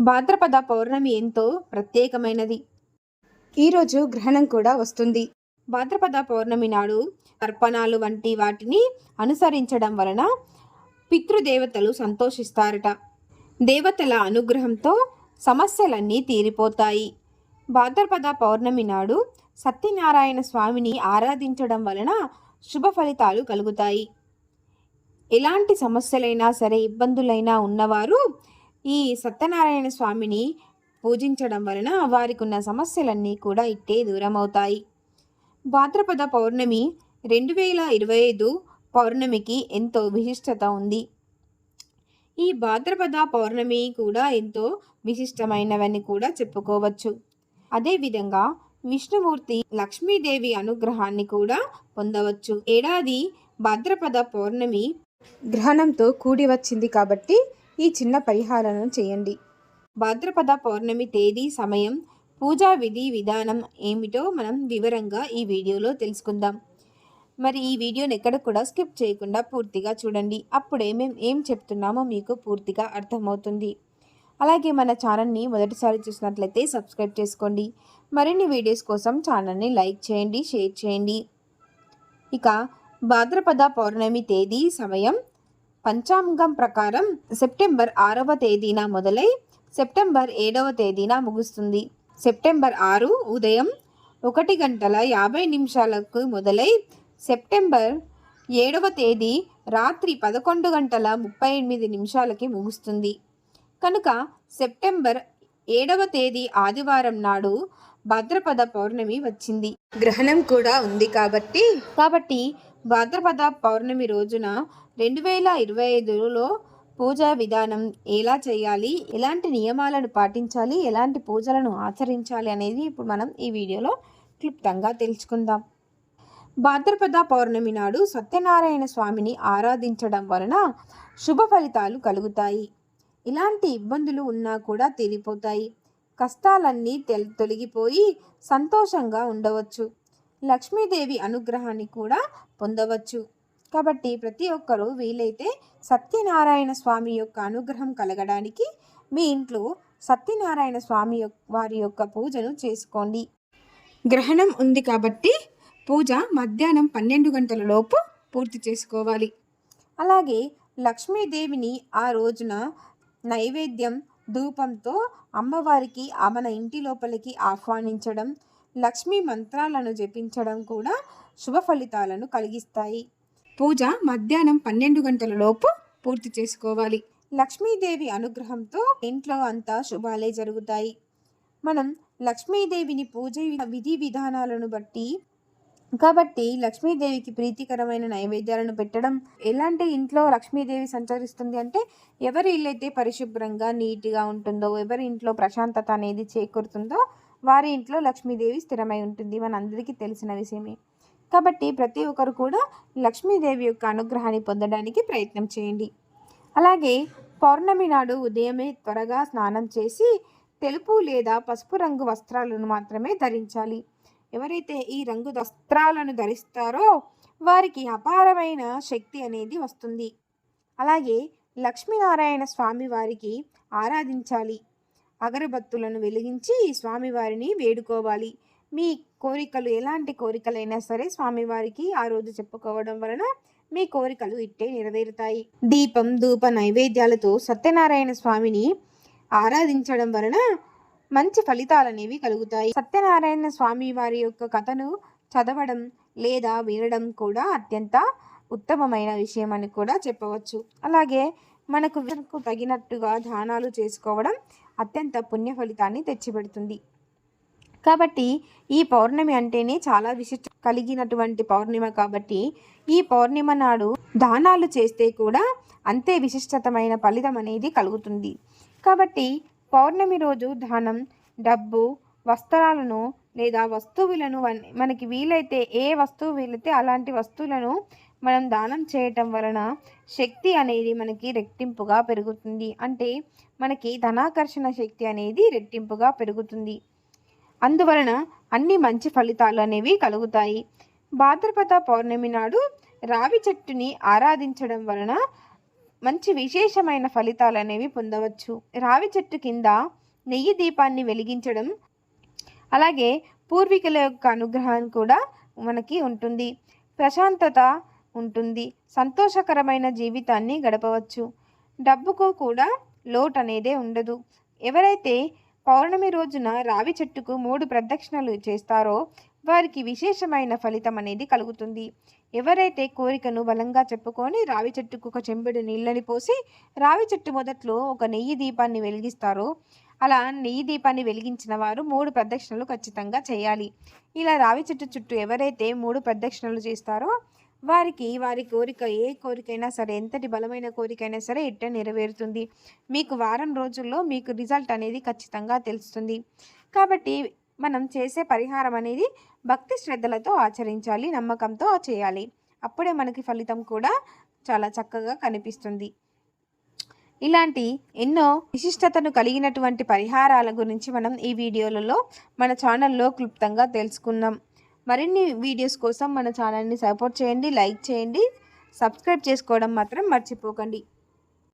భాద్రపద పౌర్ణమి ఎంతో ప్రత్యేకమైనది. ఈరోజు గ్రహణం కూడా వస్తుంది. భాద్రపద పౌర్ణమి నాడు తర్పణాలు వంటి వాటిని అనుసరించడం వలన పితృదేవతలు సంతోషిస్తారట. దేవతల అనుగ్రహంతో సమస్యలన్నీ తీరిపోతాయి. భాద్రపద పౌర్ణమి నాడు సత్యనారాయణ స్వామిని ఆరాధించడం వలన శుభ ఫలితాలు కలుగుతాయి. ఎలాంటి సమస్యలైనా సరే ఇబ్బందులైనా ఉన్నవారు ఈ సత్యనారాయణ స్వామిని పూజించడం వలన వారికి ఉన్న సమస్యలన్నీ కూడా ఇట్టే దూరమవుతాయి. భాద్రపద పౌర్ణమి రెండు వేల ఇరవై ఐదు పౌర్ణమికి ఎంతో విశిష్టత ఉంది. ఈ భాద్రపద పౌర్ణమి కూడా ఎంతో విశిష్టమైనవని కూడా చెప్పుకోవచ్చు. అదేవిధంగా విష్ణుమూర్తి లక్ష్మీదేవి అనుగ్రహాన్ని కూడా పొందవచ్చు. ఏడాది భాద్రపద పౌర్ణమి గ్రహణంతో కూడి వచ్చింది కాబట్టి ఈ చిన్న పరిహారాలను చేయండి. భాద్రపద పౌర్ణమి తేదీ సమయం పూజా విధి విధానం ఏమిటో మనం వివరంగా ఈ వీడియోలో తెలుసుకుందాం. మరి ఈ వీడియోని ఎక్కడ కూడా స్కిప్ చేయకుండా పూర్తిగా చూడండి. అప్పుడే మేము ఏం చెప్తున్నామో మీకు పూర్తిగా అర్థమవుతుంది. అలాగే మన ఛానల్ని మొదటిసారి చూసినట్లయితే సబ్స్క్రైబ్ చేసుకోండి. మరిన్ని వీడియోస్ కోసం ఛానల్ని లైక్ చేయండి షేర్ చేయండి. ఇక భాద్రపద పౌర్ణమి తేదీ సమయం పంచాంగం ప్రకారం సెప్టెంబర్ ఆరవ తేదీన మొదలై సెప్టెంబర్ ఏడవ తేదీన ముగుస్తుంది. సెప్టెంబర్ ఆరు ఉదయం ఒకటి గంటల యాభై నిమిషాలకు మొదలై సెప్టెంబర్ ఏడవ తేదీ రాత్రి పదకొండు గంటల ముప్పై ఎనిమిది నిమిషాలకి ముగుస్తుంది. కనుక సెప్టెంబర్ ఏడవ తేదీ ఆదివారం నాడు భాద్రపద పౌర్ణమి వచ్చింది. గ్రహణం కూడా ఉంది కాబట్టి కాబట్టి భాద్రపద పౌర్ణమి రోజున రెండు వేల ఇరవై ఐదులో పూజా విధానం ఎలా చేయాలి? ఎలాంటి నియమాలను పాటించాలి? ఎలాంటి పూజలను ఆచరించాలి? అనేది ఇప్పుడు మనం ఈ వీడియోలో క్లుప్తంగా తెలుసుకుందాం. భాద్రపద పౌర్ణమి నాడు సత్యనారాయణ స్వామిని ఆరాధించడం వలన శుభ ఫలితాలు కలుగుతాయి. ఇలాంటి ఇబ్బందులు ఉన్నా కూడా తీరిపోతాయి. కష్టాలన్నీ తొలగిపోయి సంతోషంగా ఉండవచ్చు. లక్ష్మీదేవి అనుగ్రహాన్ని కూడా పొందవచ్చు. కాబట్టి ప్రతి ఒక్కరూ వీలైతే సత్యనారాయణ స్వామి యొక్క అనుగ్రహం కలగడానికి మీ ఇంట్లో సత్యనారాయణ స్వామి యొక్క వారి యొక్క పూజను చేసుకోండి. గ్రహణం ఉంది కాబట్టి పూజ మధ్యాహ్నం పన్నెండు గంటల లోపు పూర్తి చేసుకోవాలి. అలాగే లక్ష్మీదేవిని ఆ రోజున నైవేద్యం ధూపంతో అమ్మవారికి మన ఇంటి లోపలికి ఆహ్వానించడం లక్ష్మీ మంత్రాలను జపించడం కూడా శుభ ఫలితాలను కలిగిస్తాయి. పూజ మధ్యాహ్నం పన్నెండు గంటల లోపు పూర్తి చేసుకోవాలి. లక్ష్మీదేవి అనుగ్రహంతో ఇంట్లో అంతా శుభాలే జరుగుతాయి. మనం లక్ష్మీదేవిని పూజ విధి విధానాలను బట్టి కాబట్టి లక్ష్మీదేవికి ప్రీతికరమైన నైవేద్యాలను పెట్టడం ఎలాంటి ఇంట్లో లక్ష్మీదేవి సంచరిస్తుంది అంటే ఎవరి ఇల్లు అయితే పరిశుభ్రంగా నీట్గా ఉంటుందో ఎవరి ఇంట్లో ప్రశాంతత అనేది చేకూరుతుందో వారి ఇంట్లో లక్ష్మీదేవి స్థిరమై ఉంటుంది. మనందరికీ తెలిసిన విషయమే. కాబట్టి ప్రతి ఒక్కరు కూడా లక్ష్మీదేవి యొక్క అనుగ్రహాన్ని పొందడానికి ప్రయత్నం చేయండి. అలాగే పౌర్ణమి నాడు ఉదయమే త్వరగా స్నానం చేసి తెలుపు లేదా పసుపు రంగు వస్త్రాలను మాత్రమే ధరించాలి. ఎవరైతే ఈ రంగు వస్త్రాలను ధరిస్తారో వారికి అపారమైన శక్తి అనేది వస్తుంది. అలాగే లక్ష్మీనారాయణ స్వామి వారికి ఆరాధించాలి. అగరబత్తులను వెలిగించి స్వామివారిని వేడుకోవాలి. మీ కోరికలు ఎలాంటి కోరికలైనా సరే స్వామివారికి ఆ రోజు చెప్పుకోవడం వలన మీ కోరికలు ఇట్టే నెరవేరుతాయి. దీపం ధూప నైవేద్యాలతో సత్యనారాయణ స్వామిని ఆరాధించడం వలన మంచి ఫలితాలు అనేవి కలుగుతాయి. సత్యనారాయణ స్వామి వారి యొక్క కథను చదవడం లేదా వినడం కూడా అత్యంత ఉత్తమమైన విషయం అని కూడా చెప్పవచ్చు. అలాగే మనకు మనకు తగినట్టుగా దానాలు చేసుకోవడం అత్యంత పుణ్య ఫలితాన్ని తెచ్చిపెడుతుంది. కాబట్టి ఈ పౌర్ణమి అంటేనే చాలా విశిష్ట కలిగినటువంటి పౌర్ణిమ కాబట్టి ఈ పౌర్ణిమ నాడు దానాలు చేస్తే కూడా అంతే విశిష్టతమైన ఫలితం అనేది కలుగుతుంది. కాబట్టి పౌర్ణమి రోజు దానం డబ్బు వస్త్రాలను లేదా వస్తువులను మనకి వీలైతే ఏ వస్తువు వీలైతే అలాంటి వస్తువులను మనం దానం చేయటం వలన శక్తి అనేది మనకి రెట్టింపుగా పెరుగుతుంది. అంటే మనకి ధనాకర్షణ శక్తి అనేది రెట్టింపుగా పెరుగుతుంది. అందువలన అన్ని మంచి ఫలితాలు అనేవి కలుగుతాయి. భాద్రపద పౌర్ణమి నాడు రావి చెట్టుని ఆరాధించడం వలన మంచి విశేషమైన ఫలితాలు అనేవి పొందవచ్చు. రావి చెట్టు కింద నెయ్యి దీపాన్ని వెలిగించడం అలాగే పూర్వీకుల యొక్క అనుగ్రహం కూడా మనకి ఉంటుంది. ప్రశాంతత ఉంటుంది. సంతోషకరమైన జీవితాన్ని గడపవచ్చు. డబ్బుకు కూడా లోటు అనేదే ఉండదు. ఎవరైతే పౌర్ణమి రోజున రావి చెట్టుకు మూడు ప్రదక్షిణలు చేస్తారో వారికి విశేషమైన ఫలితం అనేది కలుగుతుంది. ఎవరైతే కోరికను బలంగా చెప్పుకొని రావి చెట్టుకు ఒక చెంబుడు నీళ్ళని పోసి రావి చెట్టు మొదట్లో ఒక నెయ్యి దీపాన్ని వెలిగిస్తారో అలా నెయ్యి దీపాన్ని వెలిగించిన వారు మూడు ప్రదక్షిణలు ఖచ్చితంగా చేయాలి. ఇలా రావి చెట్టు చుట్టూ ఎవరైతే మూడు ప్రదక్షిణలు చేస్తారో వారికి వారి కోరిక ఏ కోరికైనా సరే ఎంతటి బలమైన కోరికైనా సరే ఇట్ట నెరవేరుతుంది. మీకు వారం రోజుల్లో మీకు రిజల్ట్ అనేది ఖచ్చితంగా తెలుస్తుంది. కాబట్టి మనం చేసే పరిహారం అనేది భక్తి శ్రద్ధలతో ఆచరించాలి నమ్మకంతో చేయాలి. అప్పుడే మనకి ఫలితం కూడా చాలా చక్కగా కనిపిస్తుంది. ఇలాంటి ఎన్నో విశిష్టతను కలిగినటువంటి పరిహారాల గురించి మనం ఈ వీడియోలలో మన ఛానల్లో క్లుప్తంగా తెలుసుకున్నాం. మరిన్ని వీడియోస్ కోసం మన ఛానల్ని సపోర్ట్ చేయండి లైక్ చేయండి సబ్స్క్రైబ్ చేసుకోవడం మాత్రం మర్చిపోకండి.